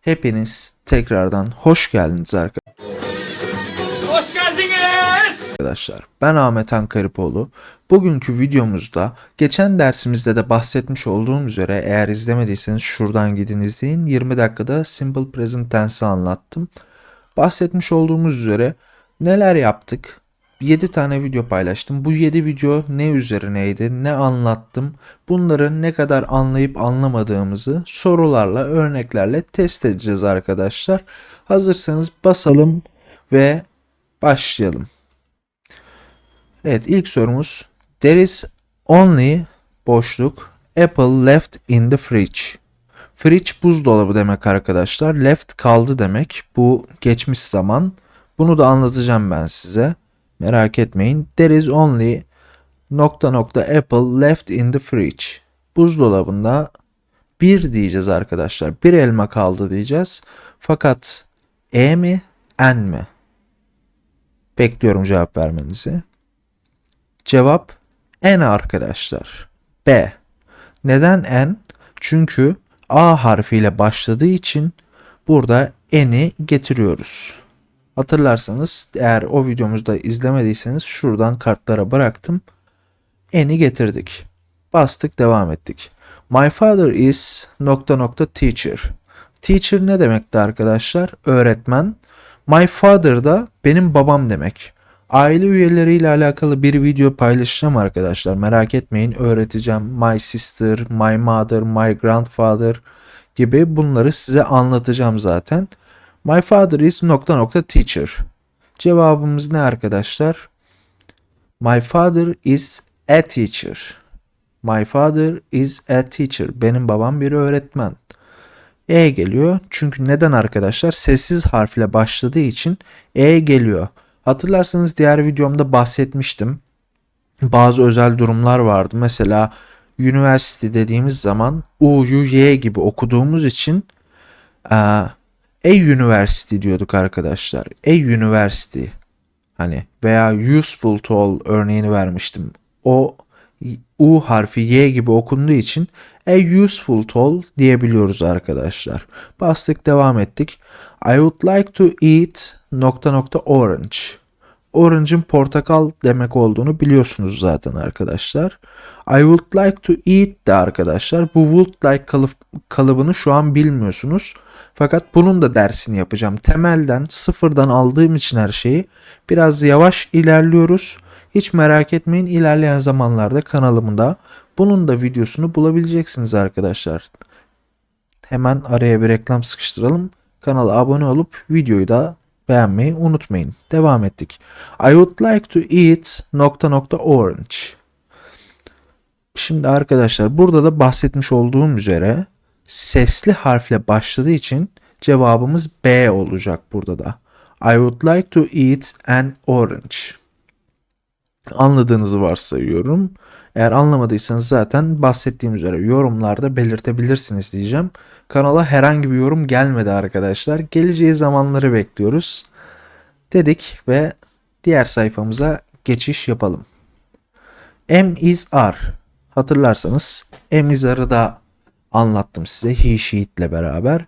Hepiniz tekrardan hoş geldiniz Hoş geldiniz. arkadaşlar. Ben Ahmet Ankaripoğlu. Bugünkü videomuzda geçen dersimizde de bahsetmiş olduğum üzere eğer izlemediyseniz şuradan gidin izleyin. 20 dakikada Simple Present Tense'i anlattım. Bahsetmiş olduğumuz üzere neler yaptık? 7 tane video paylaştım. Bu 7 video ne üzerineydi, ne anlattım? Bunları ne kadar anlayıp anlamadığımızı sorularla, örneklerle test edeceğiz arkadaşlar. Hazırsanız basalım ve başlayalım. Evet ilk sorumuz There is only boşluk apple left in the fridge. Fridge buzdolabı demek arkadaşlar. Left kaldı demek. Bu geçmiş zaman. Bunu da anlatacağım ben size. Merak etmeyin. There is only nokta nokta apple left in the fridge. Buzdolabında bir diyeceğiz arkadaşlar. Bir elma kaldı diyeceğiz. Fakat e mi en mi? Bekliyorum cevap vermenizi. Cevap en arkadaşlar. B. Neden en? Çünkü A harfiyle başladığı için burada eni getiriyoruz. Hatırlarsanız eğer o videomuzda izlemediyseniz şuradan kartlara bıraktım. Eni getirdik. Bastık devam ettik. My father is nokta nokta teacher. Teacher ne demekti arkadaşlar? Öğretmen. My father da benim babam demek. Aile üyeleriyle alakalı bir video paylaşacağım arkadaşlar. Merak etmeyin öğreteceğim. My sister, my mother, my grandfather gibi bunları size anlatacağım zaten. My father is nokta nokta teacher. Cevabımız ne arkadaşlar? My father is a teacher. My father is a teacher. Benim babam bir öğretmen. E geliyor. Çünkü neden arkadaşlar? Sessiz harfle başladığı için E geliyor. Hatırlarsanız diğer videomda bahsetmiştim. Bazı özel durumlar vardı. Mesela university dediğimiz zaman U'yu Y gibi okuduğumuz için e, A university diyorduk arkadaşlar. A university hani veya useful to all örneğini vermiştim. O U harfi Y gibi okunduğu için a useful tool diyebiliyoruz arkadaşlar. Bastık devam ettik. I would like to eat nokta nokta orange. Orange'ın portakal demek olduğunu biliyorsunuz zaten arkadaşlar. I would like to eat de arkadaşlar. Bu would like kalıp, kalıbını şu an bilmiyorsunuz. Fakat bunun da dersini yapacağım. Temelden sıfırdan aldığım için her şeyi biraz yavaş ilerliyoruz. Hiç merak etmeyin ilerleyen zamanlarda kanalımda bunun da videosunu bulabileceksiniz arkadaşlar. Hemen araya bir reklam sıkıştıralım. Kanala abone olup videoyu da beğenmeyi unutmayın. Devam ettik. I would like to eat nokta nokta orange. Şimdi arkadaşlar burada da bahsetmiş olduğum üzere sesli harfle başladığı için cevabımız B olacak burada da. I would like to eat an orange. Anladığınızı varsayıyorum. Eğer anlamadıysanız zaten bahsettiğim üzere yorumlarda belirtebilirsiniz diyeceğim. Kanala herhangi bir yorum gelmedi arkadaşlar. Geleceği zamanları bekliyoruz. Dedik ve diğer sayfamıza geçiş yapalım. M is R. Hatırlarsanız M is R'ı da anlattım size he sheet ile beraber.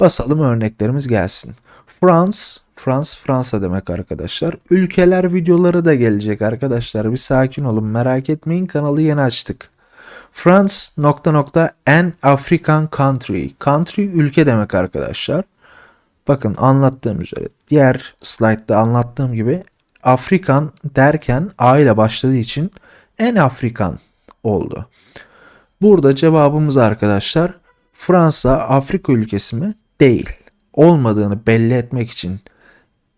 Basalım örneklerimiz gelsin. France, Frans, Fransa demek arkadaşlar. Ülkeler videoları da gelecek arkadaşlar. Bir sakin olun merak etmeyin kanalı yeni açtık. France nokta nokta an African country. Country ülke demek arkadaşlar. Bakın anlattığım üzere diğer slaytta anlattığım gibi Afrikan derken A ile başladığı için en Afrikan oldu. Burada cevabımız arkadaşlar Fransa Afrika ülkesi mi? Değil. Olmadığını belli etmek için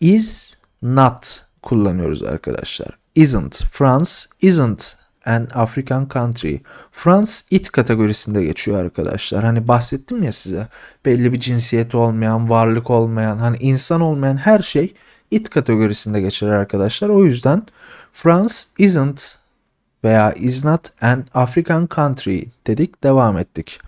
is not kullanıyoruz arkadaşlar. Isn't. France isn't an African country. France it kategorisinde geçiyor arkadaşlar. Hani bahsettim ya size. Belli bir cinsiyet olmayan, varlık olmayan, hani insan olmayan her şey it kategorisinde geçer arkadaşlar. O yüzden France isn't veya is not an African country dedik devam ettik.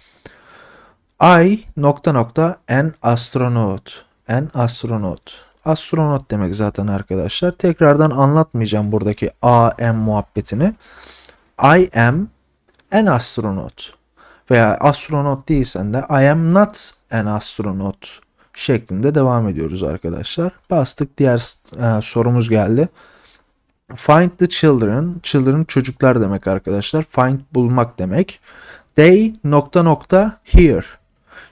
I nokta nokta an astronaut. An astronaut. Astronot demek zaten arkadaşlar. Tekrardan anlatmayacağım buradaki A, M muhabbetini. I am an astronaut. Veya astronot değilsen de I am not an astronaut şeklinde devam ediyoruz arkadaşlar. Bastık diğer e, sorumuz geldi. Find the children. Children çocuklar demek arkadaşlar. Find bulmak demek. They nokta nokta here.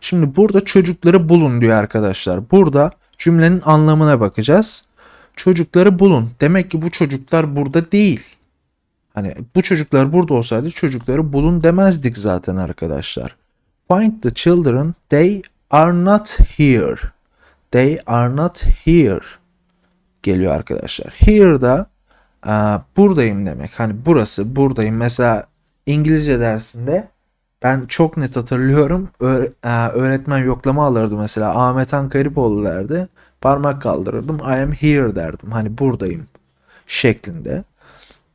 Şimdi burada çocukları bulun diyor arkadaşlar. Burada cümlenin anlamına bakacağız. Çocukları bulun. Demek ki bu çocuklar burada değil. Hani bu çocuklar burada olsaydı çocukları bulun demezdik zaten arkadaşlar. Find the children. They are not here. They are not here. Geliyor arkadaşlar. Here'da e, buradayım demek. Hani burası buradayım. Mesela İngilizce dersinde ben çok net hatırlıyorum. E, öğretmen yoklama alırdı mesela. Ahmet Han Karipoğlu derdi. Parmak kaldırırdım. I am here derdim. Hani buradayım şeklinde.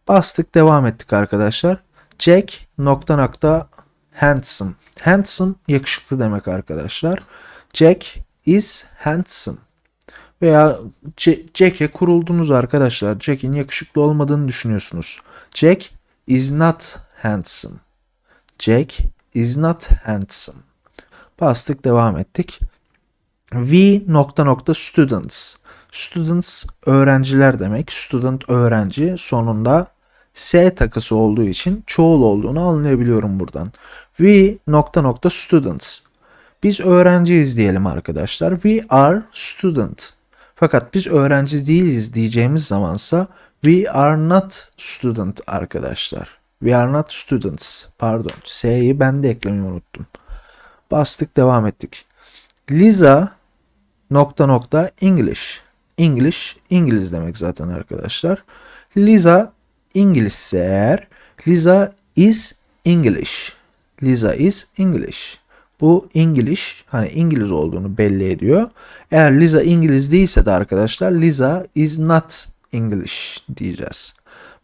Bastık devam ettik arkadaşlar. Jack nokta nokta handsome. Handsome yakışıklı demek arkadaşlar. Jack is handsome. Veya Jack'e kuruldunuz arkadaşlar. Jack'in yakışıklı olmadığını düşünüyorsunuz. Jack is not handsome. Jack is not handsome. Bastık devam ettik. We nokta nokta students. Students öğrenciler demek. Student öğrenci sonunda S takısı olduğu için çoğul olduğunu anlayabiliyorum buradan. We nokta nokta students. Biz öğrenciyiz diyelim arkadaşlar. We are student. Fakat biz öğrenci değiliz diyeceğimiz zamansa we are not student arkadaşlar. We are not students. Pardon. S'yi ben de eklemeyi unuttum. Bastık devam ettik. Lisa nokta nokta English. English İngiliz demek zaten arkadaşlar. Lisa İngilizse eğer Lisa is English. Lisa is English. Bu English hani İngiliz olduğunu belli ediyor. Eğer Lisa İngiliz değilse de arkadaşlar Lisa is not English diyeceğiz.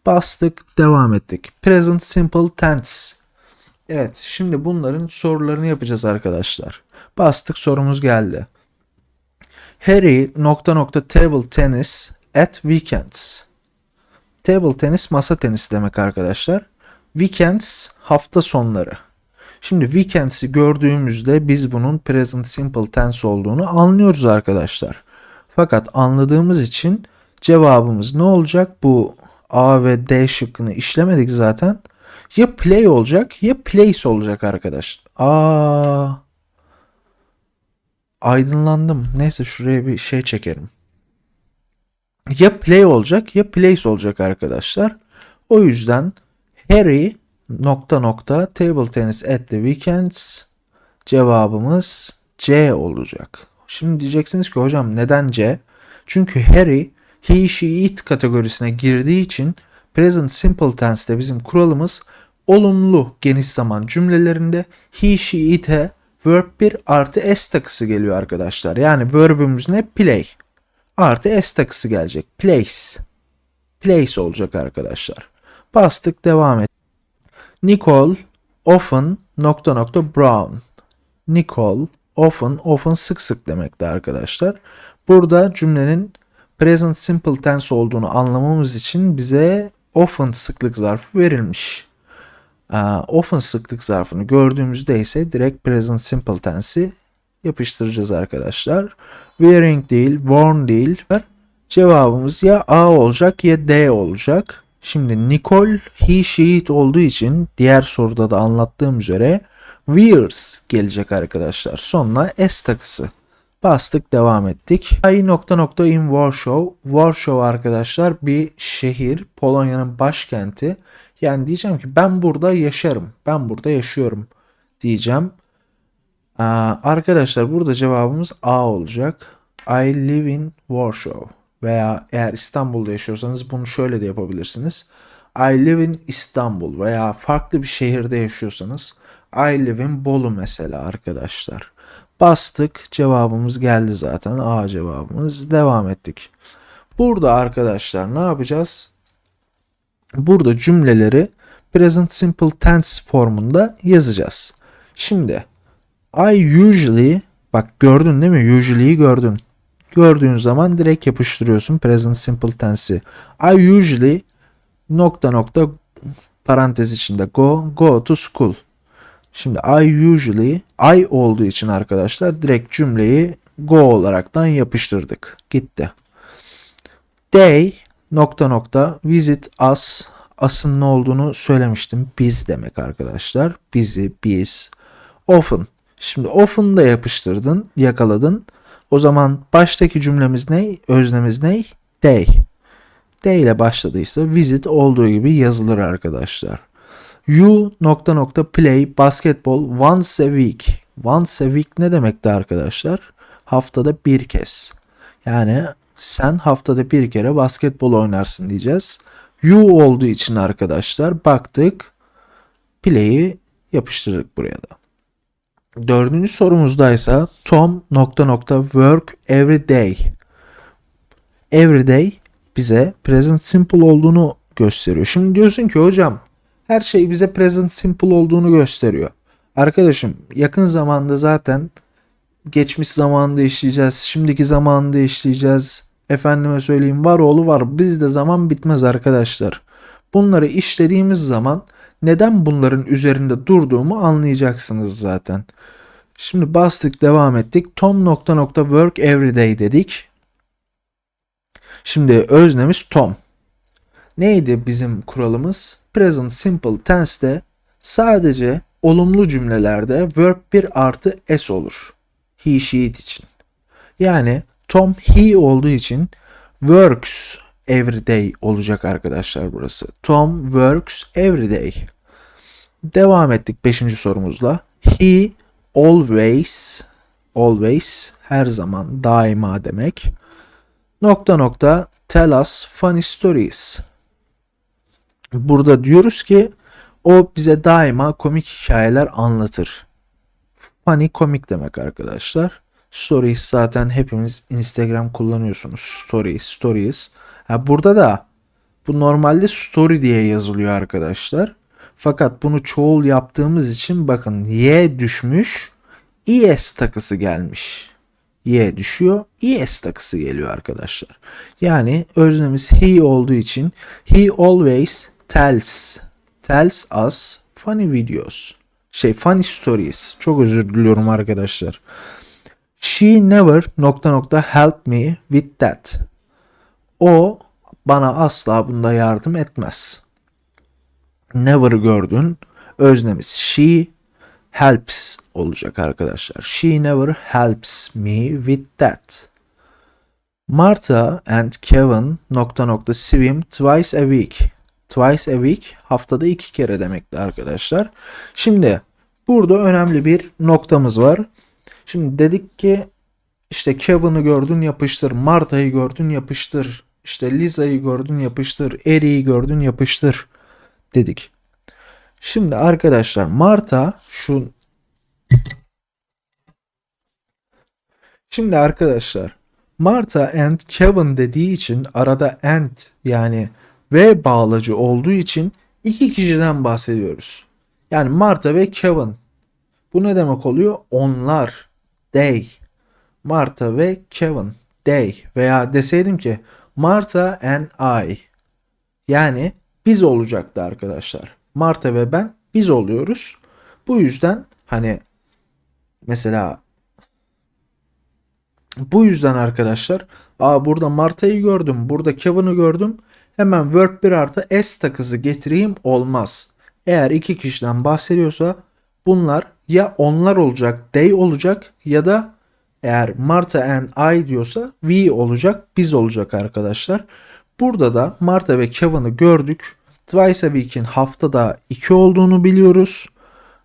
Bastık devam ettik. Present simple tense. Evet şimdi bunların sorularını yapacağız arkadaşlar. Bastık sorumuz geldi. Harry nokta nokta table tennis at weekends. Table tenis masa tenisi demek arkadaşlar. Weekends hafta sonları. Şimdi weekends'i gördüğümüzde biz bunun present simple tense olduğunu anlıyoruz arkadaşlar. Fakat anladığımız için cevabımız ne olacak? Bu A ve D şıkkını işlemedik zaten. Ya play olacak ya place olacak arkadaş. Aa. Aydınlandım. Neyse şuraya bir şey çekerim. Ya play olacak ya place olacak arkadaşlar. O yüzden Harry nokta nokta table tennis at the weekends cevabımız C olacak. Şimdi diyeceksiniz ki hocam neden C? Çünkü Harry he, she, it kategorisine girdiği için present simple tense'te bizim kuralımız olumlu geniş zaman cümlelerinde he, she, it'e verb 1 artı s takısı geliyor arkadaşlar. Yani verb'ümüz ne? Play. Artı s takısı gelecek. Place. Place olacak arkadaşlar. Bastık devam et. Nicole often nokta nokta brown. Nicole often often sık sık demekti arkadaşlar. Burada cümlenin present simple tense olduğunu anlamamız için bize often sıklık zarfı verilmiş. Aa, often sıklık zarfını gördüğümüzde ise direkt present simple tense'i yapıştıracağız arkadaşlar. Wearing değil, worn değil. Cevabımız ya A olacak ya D olacak. Şimdi Nicole he she olduğu için diğer soruda da anlattığım üzere wears gelecek arkadaşlar. Sonuna S takısı. Bastık devam ettik. I nokta nokta in Warsaw. Warsaw arkadaşlar bir şehir. Polonya'nın başkenti. Yani diyeceğim ki ben burada yaşarım. Ben burada yaşıyorum diyeceğim. Aa, arkadaşlar burada cevabımız A olacak. I live in Warsaw. Veya eğer İstanbul'da yaşıyorsanız bunu şöyle de yapabilirsiniz. I live in İstanbul veya farklı bir şehirde yaşıyorsanız I live in Bolu mesela arkadaşlar. Bastık cevabımız geldi zaten A cevabımız devam ettik. Burada arkadaşlar ne yapacağız? Burada cümleleri present simple tense formunda yazacağız. Şimdi I usually bak gördün değil mi? Usually'yi gördün. Gördüğün zaman direkt yapıştırıyorsun present simple tense'i. I usually nokta nokta parantez içinde go go to school. Şimdi I usually I olduğu için arkadaşlar direkt cümleyi go olaraktan yapıştırdık. Gitti. They nokta nokta visit us asın ne olduğunu söylemiştim. Biz demek arkadaşlar. Bizi, biz. Often. Şimdi often da yapıştırdın, yakaladın. O zaman baştaki cümlemiz ne? Öznemiz ne? They. They ile başladıysa visit olduğu gibi yazılır arkadaşlar. You nokta nokta play basketball once a week. Once a week ne demekti arkadaşlar? Haftada bir kez. Yani sen haftada bir kere basketbol oynarsın diyeceğiz. You olduğu için arkadaşlar baktık. Play'i yapıştırdık buraya da. Dördüncü sorumuzdaysa Tom nokta nokta work every day. Every day bize present simple olduğunu gösteriyor. Şimdi diyorsun ki hocam her şey bize present simple olduğunu gösteriyor. Arkadaşım yakın zamanda zaten geçmiş zamanında işleyeceğiz. Şimdiki zamanında işleyeceğiz. Efendime söyleyeyim var oğlu var. Bizde zaman bitmez arkadaşlar. Bunları işlediğimiz zaman neden bunların üzerinde durduğumu anlayacaksınız zaten. Şimdi bastık devam ettik. Tom nokta nokta work every day dedik. Şimdi öznemiz Tom. Neydi bizim kuralımız? Present simple tense'te sadece olumlu cümlelerde verb bir artı s olur. He, she, it için. Yani Tom he olduğu için works every day olacak arkadaşlar burası. Tom works every day. Devam ettik 5. sorumuzla. He always always her zaman daima demek. Nokta nokta tell us funny stories. Burada diyoruz ki o bize daima komik hikayeler anlatır. Funny komik demek arkadaşlar. Stories zaten hepimiz Instagram kullanıyorsunuz. Stories, stories. Ha burada da bu normalde story diye yazılıyor arkadaşlar. Fakat bunu çoğul yaptığımız için bakın y düşmüş, es takısı gelmiş. Y düşüyor, es takısı geliyor arkadaşlar. Yani öznemiz he olduğu için he always tells tells us funny videos. Şey funny stories. Çok özür diliyorum arkadaşlar. She never nokta nokta help me with that. O bana asla bunda yardım etmez. Never gördün. Öznemiz she helps olacak arkadaşlar. She never helps me with that. Martha and Kevin nokta nokta swim twice a week. Twice a week haftada iki kere demekti arkadaşlar. Şimdi burada önemli bir noktamız var. Şimdi dedik ki işte Kevin'ı gördün yapıştır. Marta'yı gördün yapıştır. İşte Lisa'yı gördün yapıştır. Eric'i gördün yapıştır dedik. Şimdi arkadaşlar Marta şu Şimdi arkadaşlar Marta and Kevin dediği için arada and yani ve bağlacı olduğu için iki kişiden bahsediyoruz. Yani Marta ve Kevin. Bu ne demek oluyor? Onlar. They. Marta ve Kevin. They. Veya deseydim ki Marta and I. Yani biz olacaktı arkadaşlar. Marta ve ben biz oluyoruz. Bu yüzden hani mesela bu yüzden arkadaşlar aa burada Marta'yı gördüm, burada Kevin'i gördüm. Hemen verb 1 artı s takısı getireyim olmaz. Eğer iki kişiden bahsediyorsa bunlar ya onlar olacak, they olacak ya da eğer Marta and I diyorsa we olacak, biz olacak arkadaşlar. Burada da Marta ve Kevin'i gördük. Twice a week'in haftada 2 olduğunu biliyoruz.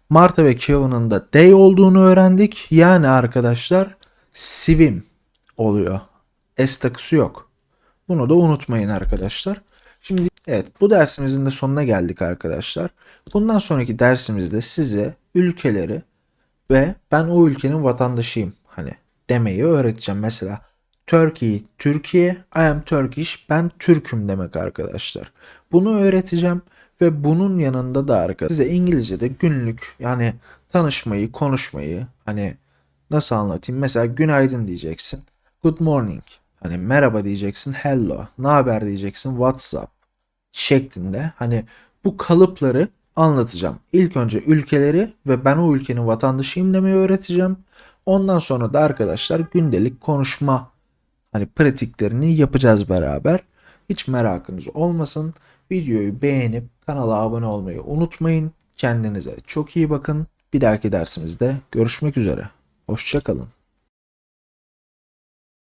Marta ve Kevin'in de day olduğunu öğrendik. Yani arkadaşlar swim oluyor. S takısı yok. Bunu da unutmayın arkadaşlar. Şimdi evet bu dersimizin de sonuna geldik arkadaşlar. Bundan sonraki dersimizde size ülkeleri ve ben o ülkenin vatandaşıyım hani demeyi öğreteceğim. Mesela Turkey, Türkiye, I am Turkish, ben Türk'üm demek arkadaşlar. Bunu öğreteceğim ve bunun yanında da arkadaşlar size İngilizce'de günlük yani tanışmayı, konuşmayı hani nasıl anlatayım? Mesela günaydın diyeceksin. Good morning. Hani merhaba diyeceksin. Hello. Ne haber diyeceksin. WhatsApp şeklinde. Hani bu kalıpları anlatacağım. İlk önce ülkeleri ve ben o ülkenin vatandaşıyım demeyi öğreteceğim. Ondan sonra da arkadaşlar gündelik konuşma hani pratiklerini yapacağız beraber. Hiç merakınız olmasın. Videoyu beğenip kanala abone olmayı unutmayın. Kendinize çok iyi bakın. Bir dahaki dersimizde görüşmek üzere. Hoşçakalın.